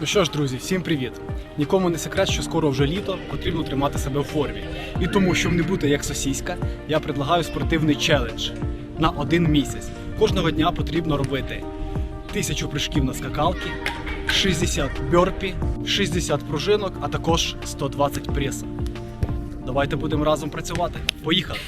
Ну що ж, друзі, всім привіт! Нікому не секрет, що скоро вже літо, потрібно тримати себе в формі. І тому, щоб не бути як сосіська, я предлагаю спортивний челендж на один місяць. Кожного дня потрібно робити 1000 прыжків на скакалки, 60 бьорпі, 60 пружинок, а також 120 преса. Давайте будемо разом працювати. Поїхали!